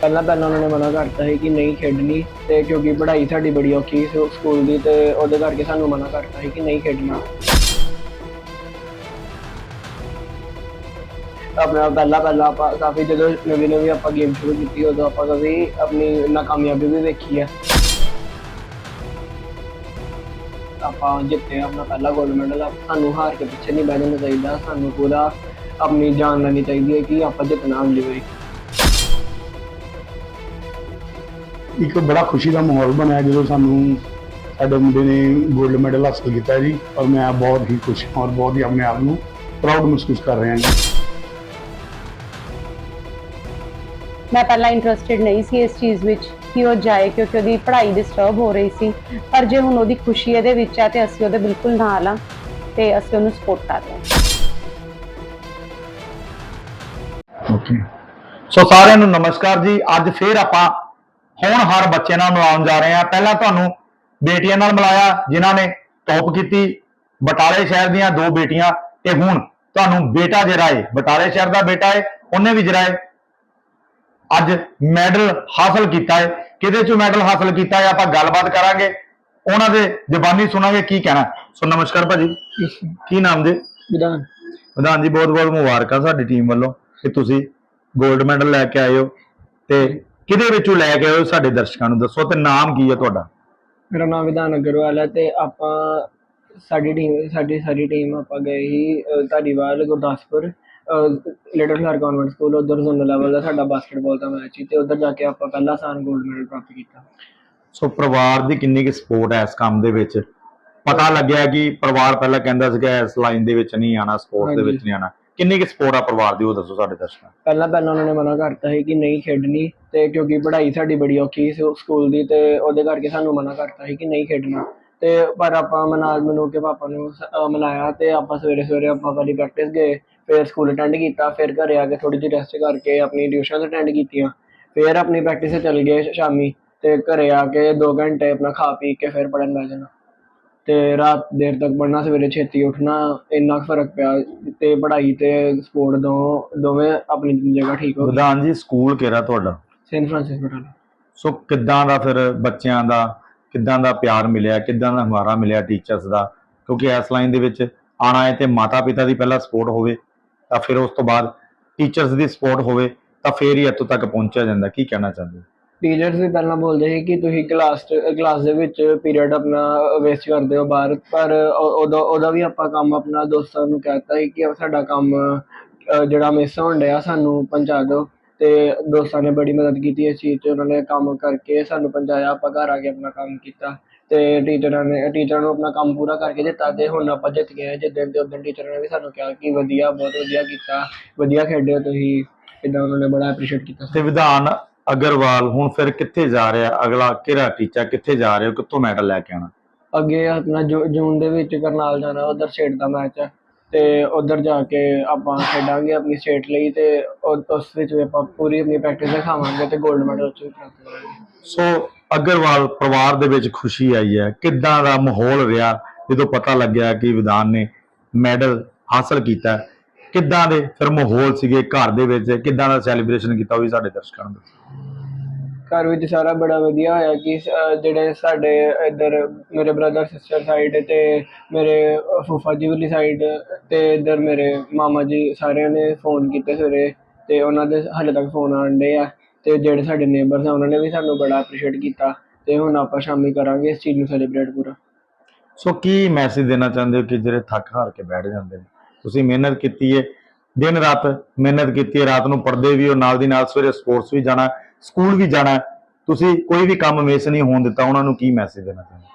ਪਹਿਲਾਂ ਪਹਿਲਾਂ ਉਹਨਾਂ ਨੇ ਮਨਾ ਕਰਤਾ ਸੀ ਕਿ ਨਹੀਂ ਖੇਡਣੀ ਤੇ ਕਿਉਂਕਿ ਪੜ੍ਹਾਈ ਸਾਡੀ ਬੜੀ ਔਖੀ ਸੀ ਸਕੂਲ ਦੀ ਤੇ ਉਹਦੇ ਕਰਕੇ ਸਾਨੂੰ ਮਨਾ ਕਰਤਾ ਸੀ ਕਿ ਨਹੀਂ ਖੇਡਣਾ। ਆਪਣਾ ਪਹਿਲਾਂ ਪਹਿਲਾਂ ਆਪਾਂ ਕਾਫੀ ਜਦੋਂ ਨਵੀਂ ਨਵੀਂ ਆਪਾਂ ਗੇਮ ਸ਼ੁਰੂ ਕੀਤੀ, ਉਦੋਂ ਆਪਾਂ ਕਾਫੀ ਆਪਣੀ ਨਾਕਾਮਯਾਬੀ ਵੀ ਦੇਖੀ ਹੈ ਆਪਾਂ ਜਿੱਤੇ ਆਪਣਾ ਪਹਿਲਾ ਗੋਲਡ ਮੈਡਲ ਸਾਨੂੰ ਹਾਰ ਕੇ ਪਿੱਛੇ ਨਹੀਂ ਬਹਿਣਾ ਚਾਹੀਦਾ, ਸਾਨੂੰ ਪੂਰਾ ਆਪਣੀ ਜਾਨ ਲੈਣੀ ਚਾਹੀਦੀ ਹੈ ਕਿ ਆਪਾਂ ਜਿੱਤਣਾ ਅਗਲੀ ਵਾਰੀ। ਇੱਕ ਬੜਾ ਖੁਸ਼ੀ ਦਾ ਮਾਹੌਲ ਬਣਿਆ ਜਦੋਂ ਸਾਨੂੰ ਸਾਡੇ ਮੁੰਡੇ ਨੇ 골ਡ ਮੈਡਲ ਹਾਸਲ ਕੀਤਾ ਜੀ ਔਰ ਮੈਂ ਬਹੁਤ ਹੀ ਖੁਸ਼ ਹਾਂ ਔਰ ਬਹੁਤ ਹੀ ਆਪਣੇ ਆਪ ਨੂੰ ਪ੍ਰਾਊਡ ਮਹਿਸੂਸ ਕਰ ਰਿਹਾ ਜੀ। ਮੈਂ ਪਹਿਲਾਂ ਇੰਟਰਸਟਿਡ ਨਹੀਂ ਸੀ ਇਸ ਚੀਜ਼ ਵਿੱਚ ਕਿ ਉਹ ਜਾਏ ਕਿਉਂਕਿ ਉਹਦੀ ਪੜ੍ਹਾਈ ਡਿਸਟਰਬ ਹੋ ਰਹੀ ਸੀ ਪਰ ਜੇ ਹੁਣ ਉਹਦੀ ਖੁਸ਼ੀ ਇਹਦੇ ਵਿੱਚ ਹੈ ਤੇ ਅਸੀਂ ਉਹਦੇ ਬਿਲਕੁਲ ਨਾਲ ਆ ਤੇ ਅਸੀਂ ਉਹਨੂੰ ਸਪੋਰਟ ਕਰ ਰਹੇ ਹਾਂ। ਓਕੇ ਸੋ ਸਾਰਿਆਂ ਨੂੰ ਨਮਸਕਾਰ ਜੀ। ਅੱਜ ਫੇਰ ਆਪਾਂ ਹੋਣਹਾਰ ਬੱਚੇ ਨਾਲ ਮਿਲਾਉਣ ਜਾ ਰਹੇ ਹਾਂ। ਪਹਿਲਾਂ ਤੁਹਾਨੂੰ ਬੇਟੀਆਂ ਨਾਲ ਮਿਲਾਇਆ ਜਿਨ੍ਹਾਂ ਨੇ ਟੌਪ ਕੀਤੀ ਬਟਾਲੇ ਸ਼ਹਿਰ ਦੀਆਂ ਦੋ ਬੇਟੀਆਂ ਤੇ ਹੁਣ ਤੁਹਾਨੂੰ ਬੇਟਾ ਜਿਹੜਾ ਏ ਬਟਾਲੇ ਸ਼ਹਿਰ ਦਾ ਬੇਟਾ ਏ ਉਹਨੇ ਵੀ ਜਿਹੜਾ ਏ ਅੱਜ ਮੈਡਲ ਹਾਸਲ ਕੀਤਾ ਏ। ਕਿਹਦੇ ਚੋਂ ਮੈਡਲ ਹਾਸਲ ਕੀਤਾ ਏ ਆਪਾਂ ਗੱਲਬਾਤ ਕਰਾਂਗੇ। ਉਹਨਾਂ ਦੇ ਜ਼ਬਾਨੀ ਸੁਣਾਂਗੇ ਕੀ ਕਹਿਣਾ। ਸੋ ਨਮਸਕਾਰ ਭਾਜੀ। ਕੀ ਨਾਮ ਜੀ? ਵਿਧਾਨ। ਪ੍ਰਧਾਨ ਜੀ ਬਹੁਤ ਬਹੁਤ ਮੁਬਾਰਕਾਂ ਸਾਡੀ ਟੀਮ ਵੱਲੋਂ ਕਿ ਤੁਸੀਂ 골ਡ ਮੈਡਲ ਲੈ ਕੇ ਆਏ ਹੋ ਤੇ ਕਿਹਦੇ ਵਿੱਚੋਂ ਲੈ ਕੇ ਆਏ ਹੋ ਸਾਡੇ ਦਰਸ਼ਕਾਂ ਨੂੰ? ਦੱਸੋ ਤੇ ਨਾਮ ਕੀ ਹੈ ਤੁਹਾਡਾ? ਮੇਰਾ ਨਾਮ ਵਿਧਾਨ ਅਗਰਵਾਲ ਹੈ ਤੇ ਆਪਾਂ ਸਾਡੀ ਟੀਮ ਸਾਡੀ ਸਾਰੀ ਟੀਮ ਆਪਾਂ ਗਏ ਸੀ ਅਹ, Dhariwal Gurdaspur little flower convent school ਉਧਰ ਜ਼ੋਨਲ ਲੈਵਲ ਦਾ ਸਾਡਾ ਬਾਸਕਟਬਾਲ ਦਾ ਮੈਚ ਸੀ ਤੇ ਉਧਰ ਜਾ ਕੇ ਆਪਾਂ ਪਹਿਲਾ ਸਾਨ 골ਡ ਮੈਡਲ ਪ੍ਰਾਪਤ ਕੀਤਾ। ਸੋ ਪਰਿਵਾਰ ਦੀ ਕਿੰਨੀ ਕੁ ਸਪੋਰਟ ਹੈ ਇਸ ਕੰਮ ਦੇ ਵਿੱਚ? ਪਤਾ ਲੱਗਿਆ ਕਿ ਪਰਿਵਾਰ ਪਹਿਲਾਂ ਕਹਿੰਦਾ ਸੀਗਾ ਇਸ ਲਾਈਨ ਦੇ ਵਿੱਚ ਨਹੀਂ ਆਣਾ ਸਪੋਰਟ ਦੇ ਵਿੱਚ ਨਹੀਂ ਆਣਾ ਕਿੰਨੀ ਕੁ ਸਪੋਰਟ ਆ ਪਰਿਵਾਰ ਦੀ, ਉਹ ਦੱਸੋ ਸਾਡੇ ਦਰਸ਼ਕਾਂ ਪਹਿਲਾਂ ਪਹਿਲਾਂ ਉਹਨਾਂ ਨੇ ਮਨਾ ਕਰਤਾ ਸੀ ਕਿ ਨਹੀਂ ਖੇਡਣੀ ਤੇ ਕਿਉਂਕਿ ਪੜ੍ਹਾਈ ਸਾਡੀ ਬੜੀ ਔਖੀ ਸੀ ਸਕੂਲ ਦੀ ਤੇ ਉਹਦੇ ਕਰਕੇ ਸਾਨੂੰ ਮਨਾ ਕਰਤਾ ਸੀ ਕਿ ਨਹੀਂ ਖੇਡਣਾ। ਤੇ ਪਰ ਆਪਾਂ ਮਨਾ ਮਨੂ ਕੇ ਪਾਪਾ ਨੂੰ ਮਨਾਇਆ ਤੇ ਆਪਾਂ ਸਵੇਰੇ ਸਵੇਰੇ ਆਪਾਂ ਵਾਲੀ ਪ੍ਰੈਕਟਿਸ ਗਏ, ਫਿਰ ਸਕੂਲ ਅਟੈਂਡ ਕੀਤਾ, ਫਿਰ ਘਰੇ ਆ ਕੇ ਥੋੜੀ ਜਿਹੀ ਰੈਸਟ ਕਰਕੇ ਆਪਣੀ ਟਿਊਸ਼ਨ ਅਟੈਂਡ ਕੀਤੀਆਂ। ਫਿਰ ਆਪਣੀ ਪ੍ਰੈਕਟਿਸ ਤੇ ਚੱਲ ਗਏ ਸ਼ਾਮੀ ਤੇ ਘਰੇ ਆ ਕੇ 2 ਘੰਟੇ ਆਪਣਾ ਖਾ ਪੀ ਕੇ ਫਿਰ ਪੜਨ ਬਹਿ ਜਾਣਾ। ਤੇ ਰਾਤ ਦੇਰ ਤੱਕ ਪੜ੍ਹਨਾ ਸਵੇਰੇ ਛੇਤੀ ਉੱਠਣਾ ਇੰਨਾ ਕੁ ਫ਼ਰਕ ਪਿਆ ਤੇ ਪੜ੍ਹਾਈ ਤੇ ਸਪੋਰਟ ਦੋ ਦੋਵੇਂ ਆਪਣੀ ਜਗ੍ਹਾ ਠੀਕ ਹੋ ਗਏ ਜੀ ਸਕੂਲ ਕਿਹੜਾ ਤੁਹਾਡਾ? ਸੈਨ ਫਰਾਂਸਿਸ ਬਟਾਲਾ ਸੋ ਕਿੱਦਾਂ ਦਾ ਫਿਰ ਬੱਚਿਆਂ ਦਾ ਕਿੱਦਾਂ ਦਾ ਪਿਆਰ ਮਿਲਿਆ ਕਿੱਦਾਂ ਦਾ ਹਮਾਰਾ ਮਿਲਿਆ ਟੀਚਰਸ ਦਾ? ਕਿਉਂਕਿ ਇਸ ਲਾਈਨ ਦੇ ਵਿੱਚ ਆਣਾ ਹੈ ਤੇ ਮਾਤਾ ਪਿਤਾ ਦੀ ਪਹਿਲਾਂ ਸਪੋਰਟ ਹੋਵੇ ਤਾਂ ਫਿਰ ਉਸ ਤੋਂ ਬਾਅਦ ਟੀਚਰਸ ਦੀ ਸਪੋਰਟ ਹੋਵੇ ਤਾਂ ਫਿਰ ਹੀ ਇੱਥੋਂ ਤੱਕ ਪਹੁੰਚਿਆ ਜਾਂਦਾ। ਕੀ ਕਹਿਣਾ ਚਾਹੁੰਦੇ ਹੋ? ਟੀਚਰਸ ਵੀ ਪਹਿਲਾਂ ਬੋਲਦੇ ਸੀ ਕਿ ਤੁਸੀਂ ਕਲਾਸ ਕਲਾਸ ਦੇ ਵਿੱਚ ਪੀਰੀਅਡ ਆਪਣਾ ਵੇਸਟ ਕਰਦੇ ਹੋ ਬਾਹਰ, ਪਰ ਉਹਦਾ ਉਹਦਾ ਵੀ ਆਪਾਂ ਕੰਮ ਆਪਣਾ ਦੋਸਤਾਂ ਨੂੰ ਕਹਿਤਾ ਸੀ ਕਿ ਸਾਡਾ ਕੰਮ ਜਿਹੜਾ ਮਿਸ ਹੋਣ ਡਿਆ ਸਾਨੂੰ ਪਹੁੰਚਾ ਦਿਓ। ਤੇ ਦੋਸਤਾਂ ਨੇ ਬੜੀ ਮਦਦ ਕੀਤੀ ਇਸ ਚੀਜ਼ 'ਚ, ਉਹਨਾਂ ਨੇ ਕੰਮ ਕਰਕੇ ਸਾਨੂੰ ਪਹੁੰਚਾਇਆ, ਆਪਾਂ ਘਰ ਆ ਕੇ ਆਪਣਾ ਕੰਮ ਕੀਤਾ। ਤੇ ਟੀਚਰਾਂ ਨੇ ਟੀਚਰਾਂ ਨੂੰ ਆਪਣਾ ਕੰਮ ਪੂਰਾ ਕਰਕੇ ਦਿੱਤਾ ਤੇ ਹੁਣ ਆਪਾਂ ਜਿੱਤ ਗਏ ਜਿੱਦਣ ਤੇ ਉਦੋਂ ਟੀਚਰਾਂ ਨੇ ਵੀ ਸਾਨੂੰ ਕਿਹਾ ਕਿ ਵਧੀਆ, ਬਹੁਤ ਵਧੀਆ ਕੀਤਾ, ਵਧੀਆ ਖੇਡਿਓ ਤੁਸੀਂ। ਇਦਾਂ ਉਹਨਾਂ ਨੇ ਬੜਾ ਐਪਰੀਸ਼ੀਏਟ ਕੀਤਾ ਤੇ ਵਿਧਾਨ ਅਗਰਵਾਲ ਹੁਣ ਫਿਰ ਕਿੱਥੇ ਜਾ ਰਿਹਾ? ਅਗਲਾ ਕਿਹੜਾ ਟੀਚਾ? ਕਿੱਥੇ ਜਾ ਰਹੇ? ਕਿੱਥੋਂ ਮੈਡਲ ਲੈ ਕੇ ਆਣਾ ਅੱਗੇ ਆਪਣਾ ਜੂ- ਜੂਨ ਦੇ ਵਿੱਚ ਕਰਨਾਲ ਜਾਣਾ ਉਧਰ ਸਟੇਟ ਦਾ ਮੈਚ ਹੈ। ਤੇ ਉਧਰ ਜਾ ਕੇ ਆਪਾਂ ਖੇਡਾਂਗੇ ਆਪਣੀ ਸਟੇਟ ਲਈ ਤੇ ਉਸ ਵਿੱਚ ਵੀ ਆਪਾਂ ਪੂਰੀ ਆਪਣੀ ਪ੍ਰੈਕਟਿਸ ਦਿਖਾਵਾਂਗੇ ਤੇ 골ਡ ਮੈਡਲ ਉੱਚ ਵੀ ਪ੍ਰਾਪਤ ਕਰਾਂਗੇ। ਸੋ ਅਗਰਵਾਲ ਪਰਿਵਾਰ ਦੇ ਵਿੱਚ ਖੁਸ਼ੀ ਆਈ ਹੈ। ਕਿੱਦਾਂ ਦਾ ਮਾਹੌਲ ਰਿਹਾ? ਜਦੋਂ ਪਤਾ ਲੱਗਿਆ ਕਿ ਵਿਧਾਨ ਨੇ ਮੈਡਲ ਹਾਸਲ ਕੀਤਾ। ਹੈ? ਕਿੱਦਾਂ ਦੇ ਫਿਰ ਮਾਹੌਲ ਸੀਗੇ ਘਰ ਦੇ ਵਿੱਚ? ਕਿੱਦਾਂ ਦਾ ਸੈਲੀਬ੍ਰੇਸ਼ਨ ਕੀਤਾ ਉਹ ਵੀ ਸਾਡੇ ਦਰਸ਼ਕਾਂ ਨੂੰ। ਘਰ ਵਿੱਚ ਸਾਰਾ ਬੜਾ ਵਧੀਆ ਹੋਇਆ ਕਿ ਜਿਹੜੇ ਸਾਡੇ ਇੱਧਰ ਮੇਰੇ ਬ੍ਰਦਰ ਸਿਸਟਰ ਸਾਈਡ ਤੇ ਮੇਰੇ ਫੁੱਫਾ ਜੀ ਵਾਲੀ ਸਾਈਡ ਤੇ ਇੱਧਰ ਮੇਰੇ ਮਾਮਾ ਜੀ ਸਾਰਿਆਂ ਨੇ ਫੋਨ ਕੀਤੇ ਸਵੇਰੇ ਤੇ ਉਹਨਾਂ ਦੇ ਹਾਲੇ ਤੱਕ ਫੋਨ ਆਉਂਦੇ ਆ ਤੇ ਜਿਹੜੇ ਸਾਡੇ ਨੇਬਰਸ ਆ ਉਹਨਾਂ ਨੇ ਵੀ ਸਾਨੂੰ ਬੜਾ ਅਪਰੀਸ਼ੀਏਟ ਕੀਤਾ ਤੇ ਹੁਣ ਆਪਾਂ ਸ਼ਾਮੀ ਕਰਾਂਗੇ ਇਸ ਚੀਜ਼ ਨੂੰ ਸੈਲੀਬ੍ਰੇਟ ਪੂਰਾ। ਸੋ ਕੀ ਮੈਸੇਜ ਦੇਣਾ ਚਾਹੁੰਦੇ ਹੋ ਕਿ ਜਿਹੜੇ ਥੱਕ ਹਾਰ ਕੇ ਬੈਠ ਜਾਂਦੇ ਨੇ? ਤੁਸੀਂ ਮਿਹਨਤ ਕੀਤੀ ਹੈ ਦਿਨ ਰਾਤ ਮਿਹਨਤ ਕੀਤੀ ਹੈ ਰਾਤ ਨੂੰ ਪੜ੍ਹਦੇ ਵੀ ਹੋ, ਨਾਲ ਦੀ ਨਾਲ ਸਵੇਰੇ ਸਪੋਰਟਸ ਵੀ ਜਾਣਾ ਸਕੂਲ ਵੀ ਜਾਣਾ। ਤੁਸੀਂ ਕੋਈ ਵੀ ਕੰਮ ਮਿਸ ਨਹੀਂ ਹੋਣ ਦਿੱਤਾ, ਉਹਨਾਂ ਨੂੰ ਕੀ ਮੈਸੇਜ ਦੇਣਾ ਚਾਹੁੰਦੇ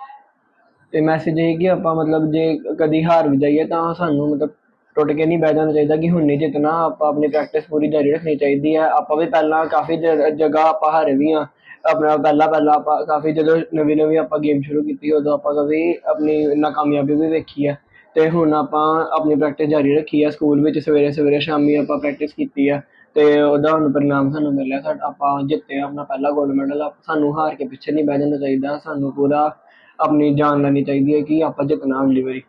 ਤੇ ਮੈਸੇਜ ਇਹ ਕਿ ਆਪਾਂ ਮਤਲਬ ਜੇ ਕਦੀ ਹਾਰ ਵੀ ਜਾਈਏ, ਤਾਂ ਸਾਨੂੰ ਮਤਲਬ ਟੁੱਟ ਕੇ ਨਹੀਂ ਬਹਿ ਜਾਣਾ ਚਾਹੀਦਾ ਕਿ ਹੁਣ ਨਹੀਂ ਜਿੱਤਣਾ, ਆਪਾਂ ਆਪਣੀ ਪ੍ਰੈਕਟਿਸ ਪੂਰੀ ਜਾਰੀ ਰੱਖਣੀ ਚਾਹੀਦੀ ਹੈ ਆਪਾਂ ਵੀ ਪਹਿਲਾਂ ਕਾਫੀ ਜ- ਜਗ੍ਹਾ ਆਪਾਂ ਹਾਰੇ ਵੀ ਆ। ਆਪਣਾ ਪਹਿਲਾਂ ਪਹਿਲਾਂ ਆਪਾਂ ਕਾਫੀ ਜਦੋਂ ਨਵੀਂ ਨਵੀਂ ਆਪਾਂ ਗੇਮ ਸ਼ੁਰੂ ਕੀਤੀ, ਉਦੋਂ ਆਪਾਂ ਕਦੇ ਆਪਣੀ ਨਾਕਾਮਯਾਬੀ ਵੀ ਵੇਖੀ ਹੈ ਤੇ ਹੁਣ ਆਪਾਂ ਆਪਣੀ ਪ੍ਰੈਕਟਿਸ ਜਾਰੀ ਰੱਖੀ ਹੈ ਸਕੂਲ ਵਿੱਚ ਸਵੇਰੇ ਸਵੇਰੇ ਸ਼ਾਮੀ ਆਪਾਂ ਪ੍ਰੈਕਟਿਸ ਕੀਤੀ ਹੈ ਤੇ ਉਹਦਾ ਹੁਣ ਪਰਿਣਾਮ ਸਾਨੂੰ ਮਿਲਿਆ ਸਾਡਾ ਆਪਾਂ ਜਿੱਤੇ ਆਪਣਾ ਪਹਿਲਾ 골ਡ ਮੈਡਲ ਸਾਨੂੰ ਹਾਰ ਕੇ ਪਿੱਛੇ ਨਹੀਂ ਬਹਿ ਜਾਣਾ ਚਾਹੀਦਾ ਸਾਨੂੰ ਪੂਰਾ ਆਪਣੀ ਜਾਨ ਲੈਣੀ ਚਾਹੀਦੀ ਹੈ ਕਿ ਆਪਾਂ ਜਿੱਤਣਾ ਅਗਲੀ ਵਾਰੀ।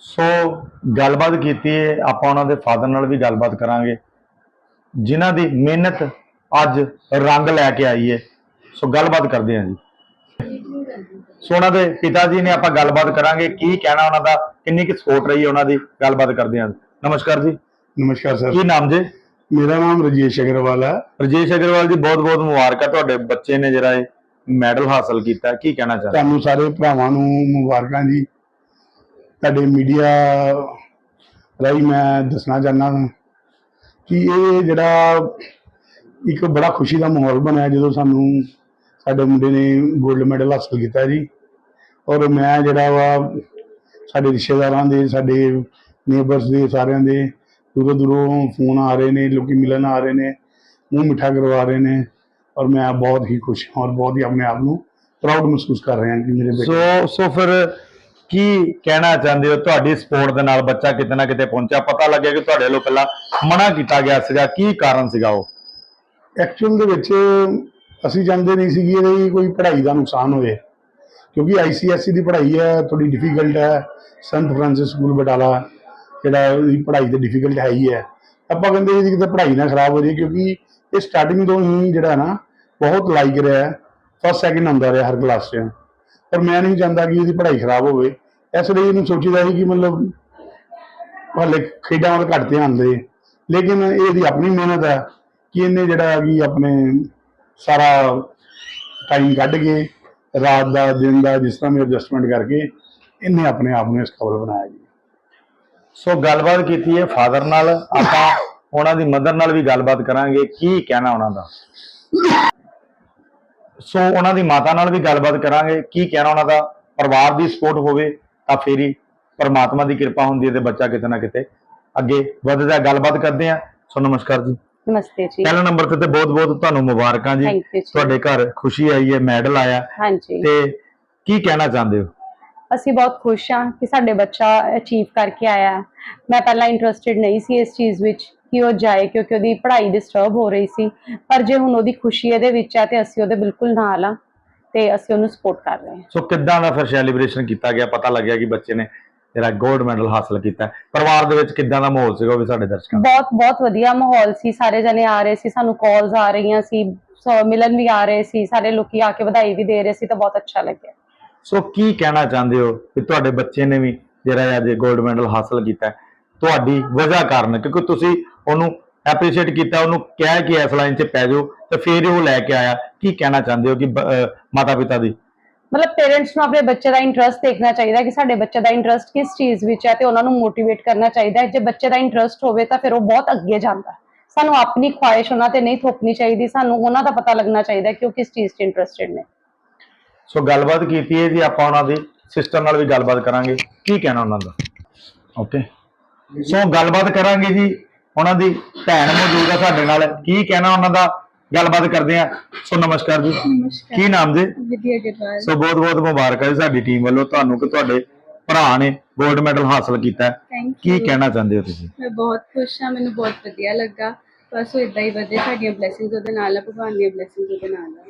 ਸੋ ਗੱਲਬਾਤ ਕੀਤੀ ਹੈ ਆਪਾਂ ਉਹਨਾਂ ਦੇ ਫਾਦਰ ਨਾਲ ਵੀ ਗੱਲਬਾਤ ਕਰਾਂਗੇ ਜਿਨ੍ਹਾਂ ਦੀ ਮਿਹਨਤ ਅੱਜ ਰੰਗ ਲੈ ਕੇ ਆਈ ਹੈ ਸੋ ਗੱਲਬਾਤ ਕਰਦੇ ਹਾਂ ਜੀ। ਸੋ ਉਹਨਾਂ ਦੇ ਪਿਤਾ ਜੀ ਨੇ ਆਪਾਂ ਗੱਲਬਾਤ ਕਰਾਂਗੇ ਕੀ ਕਹਿਣਾ ਉਹਨਾਂ ਦਾ ਕਿੰਨੀ ਕੁ ਸਪੋਰਟ ਰਹੀ ਹੈ ਉਹਨਾਂ ਦੀ ਗੱਲਬਾਤ ਕਰਦੇ ਹਾਂ। ਨਮਸਕਾਰ ਜੀ। ਨਮਸਕਾਰ ਸਰ। ਕੀ ਨਾਮ ਜੀ? ਮੇਰਾ ਨਾਮ ਰਜੇਸ਼ ਅਗਰਵਾਲ ਹੈ। ਰਜੇਸ਼ ਅਗਰਵਾਲ ਜੀ ਬਹੁਤ ਬਹੁਤ ਮੁਬਾਰਕਾਂ ਤੁਹਾਡੇ ਬੱਚੇ ਨੇ ਜਿਹੜਾ ਇਹ ਮੈਡਲ ਹਾਸਲ ਕੀਤਾ ਕੀ ਕਹਿਣਾ ਚਾਹੁੰਦੇ ਤੁਹਾਨੂੰ ਸਾਰੇ ਭਰਾਵਾਂ ਨੂੰ ਮੁਬਾਰਕਾਂ ਜੀ। ਤੁਹਾਡੇ ਮੀਡੀਆ ਰਾਹੀਂ ਮੈਂ ਦੱਸਣਾ ਚਾਹੁੰਦਾ ਹਾਂ ਕਿ ਇਹ ਜਿਹੜਾ ਇੱਕ ਬੜਾ ਖੁਸ਼ੀ ਦਾ ਮਾਹੌਲ ਬਣਿਆ ਜਦੋਂ ਸਾਨੂੰ ਸਾਡੇ ਮੁੰਡੇ ਨੇ 골ਡ ਮੈਡਲ ਹਾਸਲ ਕੀਤਾ ਜੀ। ਔਰ ਮੈਂ ਜਿਹੜਾ ਵਾ ਸਾਡੇ ਰਿਸ਼ਤੇਦਾਰਾਂ ਦੇ ਸਾਡੇ ਨੇਬਰਸ ਦੇ ਸਾਰਿਆਂ ਦੇ ਦੂਰੋਂ ਦੂਰੋਂ ਫੋਨ ਆ ਰਹੇ ਨੇ ਲੋਕੀ ਮਿਲਣ ਆ ਰਹੇ ਨੇ ਮੂੰਹ ਮਿੱਠਾ ਕਰਵਾ ਰਹੇ ਨੇ। ਔਰ ਮੈਂ ਬਹੁਤ ਹੀ ਖੁਸ਼ ਹਾਂ ਔਰ ਬਹੁਤ ਹੀ ਆਪਣੇ ਆਪ ਨੂੰ ਪ੍ਰਾਊਡ ਮਹਿਸੂਸ ਕਰ ਰਿਹਾ ਕਿ ਮੇਰੇ ਬੇਟੇ ਸੋ ਸੋ ਫਿਰ ਕੀ ਕਹਿਣਾ ਚਾਹੁੰਦੇ ਹੋ? ਤੁਹਾਡੀ ਸਪੋਰਟ ਦੇ ਨਾਲ ਬੱਚਾ ਕਿਤੇ ਨਾ ਕਿਤੇ ਪਹੁੰਚਿਆ। ਪਤਾ ਲੱਗਿਆ ਕਿ ਤੁਹਾਡੇ ਵੱਲੋਂ ਪਹਿਲਾਂ ਮਨਾ ਕੀਤਾ ਗਿਆ ਸੀਗਾ। ਕੀ ਕਾਰਨ ਸੀਗਾ ਉਹ? ਐਕਚੁਅਲ ਦੇ ਵਿੱਚ ਅਸੀਂ ਜਾਣਦੇ ਨਹੀਂ ਸੀ ਕਿ ਇਹਦੀ ਕੋਈ ਪੜ੍ਹਾਈ ਦਾ ਨੁਕਸਾਨ ਹੋਵੇ ਕਿਉਂਕਿ ਆਈਸੀਐਸਸੀ ਦੀ ਪੜ੍ਹਾਈ ਹੈ ਥੋੜੀ ਡਿਫਿਕਲਟ ਹੈ। ਸੰਤ ਫਰਾਂਸਿਸ ਸਕੂਲ ਬਟਾਲਾ, ਜਿਹੜਾ ਇਹਦੀ ਪੜ੍ਹਾਈ ਤੇ ਡਿਫਿਕਲਟ ਹੈ ਹੀ ਹੈ। ਆਪਾਂ ਕਹਿੰਦੇ ਇਹਦੀ ਕਿਤੇ ਪੜ੍ਹਾਈ ਨਾ ਖਰਾਬ ਹੋ ਜਾਏ, ਕਿਉਂਕਿ ਇਹ ਸਟਾਰਟਿੰਗ ਤੋਂ ਹੀ ਜਿਹੜਾ ਨਾ, ਬਹੁਤ ਲਾਈਕ ਰਿਹਾ ਫਸਟ ਸੈਕਿੰਡ ਆਉਂਦਾ ਰਿਹਾ ਹਰ ਕਲਾਸ 'ਚ। ਪਰ ਮੈਂ ਨਹੀਂ ਚਾਹੁੰਦਾ ਕਿ ਇਹਦੀ ਪੜ੍ਹਾਈ ਖਰਾਬ ਹੋਵੇ। ਇਸ ਲਈ ਇਹਨੂੰ ਸੋਚੀਦਾ ਸੀ ਕਿ ਮਤਲਬ ਹਾਲੇ ਖੇਡਾਂ ਵੱਲ ਘੱਟ ਧਿਆਨ ਦੇ। ਲੇਕਿਨ ਇਹਦੀ ਆਪਣੀ ਮਿਹਨਤ ਹੈ ਕਿ ਇਹਨੇ ਜਿਹੜਾ ਕਿ ਆਪਣੇ ਸਾਰਾ ਟਾਈਮ ਕੱਢ ਕੇ, ਰਾਤ ਦਾ, ਦਿਨ ਦਾ ਜਿਸ ਤਰ੍ਹਾਂ ਵੀ ਐਡਜਸਟਮੈਂਟ ਕਰਕੇ ਇਹਨੇ ਆਪਣੇ ਆਪ ਨੂੰ ਇਸ ਕਵਰ ਬਣਾਇਆ ਜੀ। ਸੋ ਗੱਲਬਾਤ ਕੀਤੀ ਹੈ ਫਾਦਰ ਨਾਲ। ਆਪਾਂ ਉਹਨਾਂ ਦੀ ਮਦਰ ਨਾਲ ਵੀ ਗੱਲਬਾਤ ਕਰਾਂਗੇ। ਕੀ ਕਹਿਣਾ ਉਹਨਾਂ ਦਾ? ਸੋ ਉਹਨਾਂ ਦੀ ਮਾਤਾ ਨਾਲ ਵੀ ਗੱਲਬਾਤ ਕਰਾਂਗੇ। ਕੀ ਕਹਿਣਾ ਉਹਨਾਂ ਦਾ? ਪਰਿਵਾਰ ਦੀ ਸਪੋਰਟ ਹੋਵੇ ਤਾਂ ਫੇਰ ਹੀ ਪਰਮਾਤਮਾ ਦੀ ਕਿਰਪਾ ਹੁੰਦੀ ਹੈ ਤੇ ਬੱਚਾ ਕਿਤੇ ਨਾ ਕਿਤੇ ਅੱਗੇ ਵੱਧਦਾ ਗੱਲਬਾਤ ਕਰਦੇ ਆ ਸੋ ਨਮਸਕਾਰ ਜੀ। ਨਮਸਤੇ ਜੀ। ਪਹਿਲਾ ਨੰਬਰ ਤੇ ਤੇ ਬਹੁਤ ਬਹੁਤ ਤੁਹਾਨੂੰ ਮੁਬਾਰਕਾਂ ਜੀ। Thank you ਜੀ। ਤੁਹਾਡੇ ਘਰ ਖੁਸ਼ੀ ਆਈ ਹੈ ਮੈਡਲ ਆਇਆ। ਹਾਂਜੀ। ਤੇ ਕੀ ਕਹਿਣਾ ਚਾਹੁੰਦੇ ਹੋ? ਅਸੀਂ ਬਹੁਤ ਖੁਸ਼ ਹਾਂ ਕਿ ਸਾਡੇ ਬੱਚਾ ਅਚੀਵ ਕਰਕੇ ਆਇਆ। ਹੈ। ਮੈਂ ਪਹਿਲਾਂ ਇੰਟਰਸਟਿਡ ਨਹੀਂ ਸੀ ਇਸ ਚੀਜ਼ ਵਿੱਚ ਕਿ ਉਹ ਜਾਏ ਕਿਉਂਕਿ ਉਹਦੀ ਪੜ੍ਹਾਈ ਡਿਸਟਰਬ ਹੋ ਰਹੀ ਸੀ। ਪਰ ਜੇ ਹੁਣ ਉਹਦੀ ਖੁਸ਼ੀ ਇਹਦੇ ਵਿੱਚ ਹੈ ਤੇ ਅਸੀਂ ਉਹਦੇ ਬਿਲਕੁਲ ਨਾਲ ਆ ਤੇ ਅਸੀਂ ਉਹਨੂੰ ਸਪੋਰਟ ਕਰ ਰਹੇ ਹਾਂ। ਸੋ ਕਿੱਦਾਂ ਦਾ ਫਿਰ ਸੈਲੀਬ੍ਰੇਸ਼ਨ ਕੀਤਾ ਗਿਆ? ਪਤਾ ਲੱਗਿਆ ਕਿ ਬੱਚੇ ਨੇ ਜਿਹੜਾ 골ਡ ਮੈਡਲ ਹਾਸਲ ਕੀਤਾ। ਪਰਿਵਾਰ ਦੇ ਵਿੱਚ ਕਿੱਦਾਂ ਦਾ ਮਾਹੌਲ ਸੀਗਾ ਉਹ ਵੀ ਸਾਡੇ ਦਰਸ਼ਕਾਂ ਬਹੁਤ ਬਹੁਤ ਵਧੀਆ ਮਾਹੌਲ ਸੀ। ਸਾਰੇ ਜਣੇ ਆ ਰਹੇ ਸੀ ਸਾਨੂੰ ਕਾਲਸ ਆ ਰਹੀਆਂ ਸੀ ਸੋ ਮਿਲਣ ਵੀ ਆ ਰਹੇ ਸੀ ਸਾਰੇ ਲੋਕੀ ਆ ਕੇ ਵਧਾਈ ਵੀ ਦੇ ਰਹੇ ਸੀ ਤਾਂ ਬਹੁਤ ਅੱਛਾ ਲੱਗਿਆ। ਸੋ ਕੀ ਕਹਿਣਾ ਚਾਹੁੰਦੇ ਹੋ ਕਿ ਤੁਹਾਡੇ ਬੱਚੇ ਨੇ ਵੀ ਜਿਹੜਾ ਅੱਜ 골ਡ ਮੈਡਲ ਹਾਸਲ ਕੀਤਾ ਤੁਹਾਡੀ ਵਜ੍ਹਾ ਕਾਰਨ ਕਿਉਂਕਿ ਤੁਸੀਂ ਉਹਨੂੰ ਐਪਰੀਸ਼ੀਏਟ ਕੀਤਾ ਉਹਨੂੰ ਕਿਹਾ ਕਿ ਇਸ ਲਾਈਨ 'ਚ ਪੈ ਜਾਓ ਤੇ ਫਿਰ ਉਹ ਲੈ ਕੇ ਆਇਆ। ਕੀ ਕਹਿਣਾ ਚਾਹੁੰਦੇ ਹੋ ਕਿ ਮਾਤਾ ਪਿਤਾ ਦੀ? ਮਤਲਬ ਪੇਰੈਂਟਸ ਨੂੰ ਆਪਣੇ ਬੱਚੇ ਦਾ ਇੰਟਰਸਟ ਦੇਖਣਾ ਚਾਹੀਦਾ ਕਿ ਸਾਡੇ ਬੱਚੇ ਦਾ ਇੰਟਰਸਟ ਕਿਸ ਚੀਜ਼ ਵਿੱਚ ਹੈ ਤੇ ਉਹਨਾਂ ਨੂੰ ਮੋਟੀਵੇਟ ਕਰਨਾ ਚਾਹੀਦਾ ਹੈ। ਜੇ ਬੱਚੇ ਦਾ ਇੰਟਰਸਟ ਹੋਵੇ ਤਾਂ ਫਿਰ ਉਹ ਬਹੁਤ ਅੱਗੇ ਜਾਂਦਾ ਸਾਨੂੰ ਆਪਣੀ ਖੁਆਇਸ਼ ਉਹਨਾਂ ਤੇ ਨਹੀਂ ਥੋਪਣੀ ਚਾਹੀਦੀ, ਸਾਨੂੰ ਉਹਨਾਂ ਦਾ ਪਤਾ ਲੱਗਣਾ ਚਾਹੀਦਾ ਕਿ ਉਹ ਕਿਸ ਚੀਜ਼ 'ਚ ਇੰਟਰਸਟਿਡ ਨੇ। ਸੋ ਗੱਲਬਾਤ ਕੀਤੀ ਹੈ ਜੀ ਆਪਾਂ ਉਹਨਾਂ ਦੀ ਸਿਸਟਰ ਨਾਲ ਵੀ ਗੱਲਬਾਤ ਕਰਾਂਗੇ। ਕੀ ਕਹਿਣਾ ਉਹਨਾਂ ਦਾ? ਓਕੇ ਸੋ ਗੱਲਬਾਤ ਕਰਾਂਗੇ ਜੀ, ਉਹਨਾਂ ਦੀ ਭੈਣ ਮੌਜੂਦ ਹੈ ਸਾਡੇ ਨਾਲ। ਕੀ ਕਹਿਣਾ ਉਹਨਾਂ ਦਾ? ਗੱਲਬਾਤ ਕਰਦੇ ਆ ਸੋ ਨਮਸਕਾਰ ਜੀ। ਕੀ ਨਾਮ ਜੀ? ਵਿਦਿਆ ਸੋ ਬਹੁਤ ਬਹੁਤ ਮੁਬਾਰਕਾਂ ਜੀ ਸਾਡੀ ਟੀਮ ਵੱਲੋਂ। ਤੁਹਾਨੂੰ ਕਿ ਤੁਹਾਡੇ ਭਰਾ ਨੇ 골ਡ ਮੈਡਲ ਹਾਸਲ ਕੀਤਾ। ਹੈ। ਥੈਂਕ ਕੀ ਕਹਿਣਾ ਚਾਹੁੰਦੇ ਹੋ ਤੁਸੀਂ? ਮੈਂ ਬਹੁਤ ਖੁਸ਼ ਹਾਂ ਮੈਨੂੰ ਬਹੁਤ ਵਧੀਆ ਲੱਗਾ। ਬਸ ਉਹ ਇਦਾਂ ਹੀ ਵਧੇ ਸਾਡੀਆਂ ਬਲੇਸਿੰਗਸ ਉਹਦੇ ਨਾਲ ਆ ਭਗਵਾਨ ਦੀਆਂ ਬਲੇਸਿੰਗਸ ਉਹਦੇ ਨਾਲ ਆ।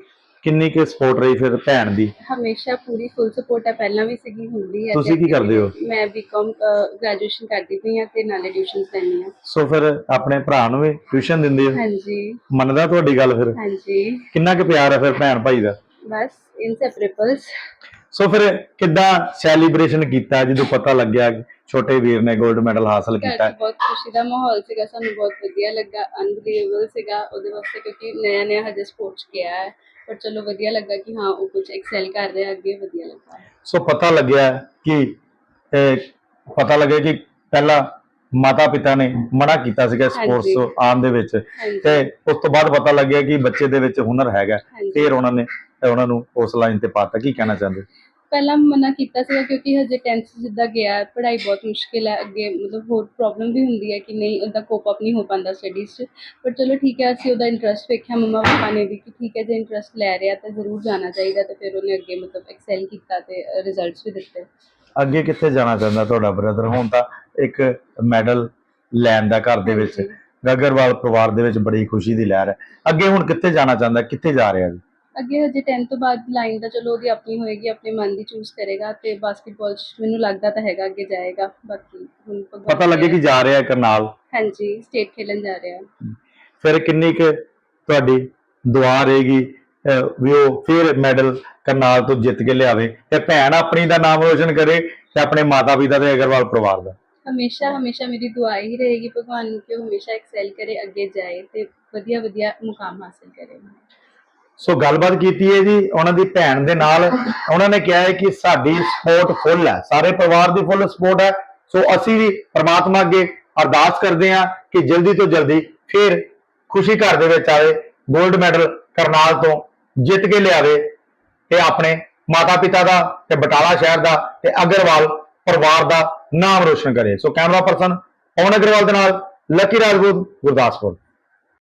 ਕਿੰਨੀ ਕਿ ਸਪੋਰਟ ਰਹੀ ਫਿਰ ਭੈਣ ਦੀ? ਹਮੇਸ਼ਾ ਪੂਰੀ ਫੁੱਲ ਸਪੋਰਟ ਹੈ ਪਹਿਲਾਂ ਵੀ ਸੀਗੀ ਹੁੰਦੀ ਹੈ ਤੁਸੀਂ ਕੀ ਕਰਦੇ ਹੋ? ਮੈਂ ਬੀਕਾਮ ਗ੍ਰੈਜੂਏਸ਼ਨ ਕਰਦੀ ਪਈ ਹਾਂ ਤੇ ਨਾਲੇ ਟਿਊਸ਼ਨਸ ਲੈਣੀ ਆ ਸੋ ਫਿਰ ਆਪਣੇ ਭਰਾ ਨੂੰ ਵੀ ਟਿਊਸ਼ਨ ਦਿੰਦੇ ਹੋ? ਹਾਂਜੀ। ਮੰਨਦਾ ਤੁਹਾਡੀ ਗੱਲ ਫਿਰ? ਹਾਂਜੀ। ਕਿੰਨਾ ਕਿ ਪਿਆਰ ਹੈ ਫਿਰ ਭੈਣ ਭਾਈ ਦਾ? ਬਸ ਇਨਸੈਪਰੇਬਲਸ ਸੋ ਫਿਰ ਕਿੱਦਾਂ ਸੈਲੀਬ੍ਰੇਸ਼ਨ ਕੀਤਾ ਜਦੋਂ ਪਤਾ ਲੱਗਿਆ ਛੋਟੇ ਵੀਰ ਨੇ 골ਡ ਮੈਡਲ ਹਾਸਲ ਕੀਤਾ? ਬਹੁਤ ਖੁਸ਼ੀ ਦਾ ਮਾਹੌਲ ਸੀਗਾ ਸਾਨੂੰ ਬਹੁਤ ਵਧੀਆ ਲੱਗਾ ਅਨਬਲੀਵੇਬਲ ਸੀਗਾ। ਉਹਦੇ ਵਾਸਤੇ ਕਿਉਂਕਿ ਨਇਆ ਨਇਆ ਹਜੇ ਸਪੋਰਟਸ ਗਿਆ ਹੈ। ਪਰ ਚਲੋ ਵਧੀਆ ਲੱਗਾ ਕਿ ਹਾਂ ਉਹ ਕੁਝ ਐਕਸੈਲ ਕਰ ਰਿਹਾ ਅੱਗੇ ਵਧੀਆ ਲੱਗਾ। ਸੋ ਪਤਾ ਲੱਗਿਆ ਕਿ ਪਤਾ ਲੱਗਿਆ ਕਿ ਪਹਿਲਾਂ ਮਾਤਾ ਪਿਤਾ ਨੇ ਮਨਾ ਕੀਤਾ ਸੀਗਾ ਸਪੋਰਟਸ। ਆਉਣ ਦੇ ਵਿੱਚ। ਤੇ ਉਸ ਤੋਂ ਬਾਅਦ ਪਤਾ ਲੱਗਿਆ ਕਿ ਬੱਚੇ ਦੇ ਵਿੱਚ ਹੁਨਰ ਹੈਗਾ। ਫਿਰ ਉਹਨਾਂ ਨੇ ਉਹਨਾਂ ਨੂੰ ਉਸ ਲਾਈਨ ਤੇ ਪਾਤਾ। ਕੀ ਕਹਿਣਾ ਚਾਹੁੰਦੇ? ਪਹਿਲਾਂ ਮਨਾ ਕੀਤਾ ਸੀਗਾ ਕਿਉਂਕਿ ਹਜੇ 10th ਜਿੱਦਾਂ ਗਿਆ ਹੈ, ਪੜ੍ਹਾਈ ਬਹੁਤ ਮੁਸ਼ਕਿਲ ਹੈ ਅੱਗੇ ਮਤਲਬ ਹੋਰ ਪ੍ਰੋਬਲਮ ਵੀ ਹੁੰਦੀ ਹੈ ਕਿ ਨਹੀਂ ਉਹਦਾ ਕੋਪ ਅਪ ਨਹੀਂ ਹੋ ਪਾਉਂਦਾ ਸਟੱਡੀਜ਼ 'ਚ। ਪਰ ਚਲੋ ਠੀਕ ਹੈ ਅਸੀਂ ਉਹਦਾ ਇੰਟਰਸਟ ਵੇਖਿਆ ਮੰਮਾ ਪਾਪਾ ਨੇ ਵੀ ਕਿ ਠੀਕ ਹੈ ਜੇ ਇੰਟਰਸਟ ਲੈ ਰਿਹਾ ਤਾਂ ਜ਼ਰੂਰ ਜਾਣਾ ਚਾਹੀਦਾ ਤੇ ਫਿਰ ਉਹਨੇ ਅੱਗੇ ਮਤਲਬ ਐਕਸੈਲ ਕੀਤਾ ਤੇ ਰਿਜ਼ਲਟਸ ਵੀ ਦਿੱਤੇ। ਅੱਗੇ ਕਿੱਥੇ ਜਾਣਾ ਚਾਹੁੰਦਾ ਤੁਹਾਡਾ ਬ੍ਰਦਰ ਹੁਣ ਤਾਂ ਇੱਕ ਮੈਡਲ ਲੈਣ ਦਾ ਘਰ ਦੇ ਵਿੱਚ। ਗਗਰਵਾਲ ਪਰਿਵਾਰ ਦੇ ਵਿੱਚ ਬੜੀ ਖੁਸ਼ੀ ਦੀ ਲਹਿਰ ਹੈ। ਅੱਗੇ ਹੁਣ ਕਿੱਥੇ ਜਾਣਾ ਚਾਹੁੰਦਾ ਕਿੱਥੇ ਜਾ ਰਿਹਾ ਜੀ? ਅੱਗੇ ਹਜੇ 10 ਤੋਂ ਬਾਅਦ ਲਾਈਨ ਦਾ ਚਲੋ ਉਹਦੀ ਆਪਣੀ ਹੋਏਗੀ ਆਪਣੇ ਮਨ ਦੀ ਚੂਜ਼ ਕਰੇਗਾ ਤੇ ਬਾਸਕਟਬਾਲ ਮੈਨੂੰ ਲੱਗਦਾ ਤਾਂ ਹੈਗਾ ਅੱਗੇ ਜਾਏਗਾ ਬਾਕੀ ਹੁਣ ਭਗਵਾਨ ਪਤਾ ਲੱਗੇ ਕਿ ਜਾ ਰਿਹਾ ਕਰਨਾਲ। ਹਾਂਜੀ ਸਟੇਟ ਖੇਲਣ ਜਾ ਰਿਹਾ। ਫਿਰ ਕਿੰਨੀ ਕੁ ਤੁਹਾਡੀ ਦੁਆ ਰਹੇਗੀ ਵੀ ਉਹ ਫਿਰ ਮੈਡਲ ਕਰਨਾਲ ਤੋਂ ਜਿੱਤ ਕੇ ਲਿਆਵੇ ਤੇ ਭੈਣ ਆਪਣੀ ਦਾ ਨਾਮ ਰੋਸ਼ਨ ਕਰੇ ਤੇ ਆਪਣੇ ਮਾਤਾ ਪਿਤਾ ਤੇ ਅਗਰਵਾਲ ਪਰਿਵਾਰ ਦਾ। ਹਮੇਸ਼ਾ ਹਮੇਸ਼ਾ ਮੇਰੀ ਦੁਆ ਹੀ ਰਹੇਗੀ ਭਗਵਾਨ ਨੂੰ ਕਿ ਉਹ ਹਮੇਸ਼ਾ ਐਕਸੈਲ ਕਰੇ ਅੱਗੇ ਜਾਏ ਤੇ ਵਧੀਆ ਵਧੀਆ ਮੁਕਾਮ ਹਾਸਿਲ ਕਰੇ। ਸੋ ਗੱਲਬਾਤ ਕੀਤੀ ਹੈ ਜੀ, ਉਹਨਾਂ ਦੀ ਭੈਣ ਦੇ ਨਾਲ। ਉਹਨਾਂ ਨੇ ਕਿਹਾ ਹੈ ਕਿ ਸਾਡੀ ਸਪੋਰਟ ਫੁੱਲ ਹੈ, ਸਾਰੇ ਪਰਿਵਾਰ ਦੀ ਫੁੱਲ ਸਪੋਰਟ ਹੈ। ਸੋ ਅਸੀਂ ਵੀ ਪ੍ਰਮਾਤਮਾ ਅੱਗੇ ਅਰਦਾਸ ਕਰਦੇ ਹਾਂ ਕਿ ਜਲਦੀ ਤੋਂ ਜਲਦੀ ਫਿਰ ਖੁਸ਼ੀ ਘਰ ਦੇ ਵਿੱਚ ਆਵੇ 골ਡ ਮੈਡਲ ਕਰਨਾਲ ਤੋਂ ਜਿੱਤ ਕੇ ਲਿਆਵੇ ਤੇ ਆਪਣੇ ਮਾਤਾ ਪਿਤਾ ਦਾ ਤੇ ਬਟਾਲਾ ਸ਼ਹਿਰ ਦਾ ਤੇ ਅਗਰਵਾਲ ਪਰਿਵਾਰ ਦਾ ਨਾਮ ਰੋਸ਼ਨ ਕਰੇ। So camera person Pawan Agarwal ਦੇ ਨਾਲ, ਲੱਕੀ ਰਾਜਪੂਤ, ਗੁਰਦਾਸਪੁਰ।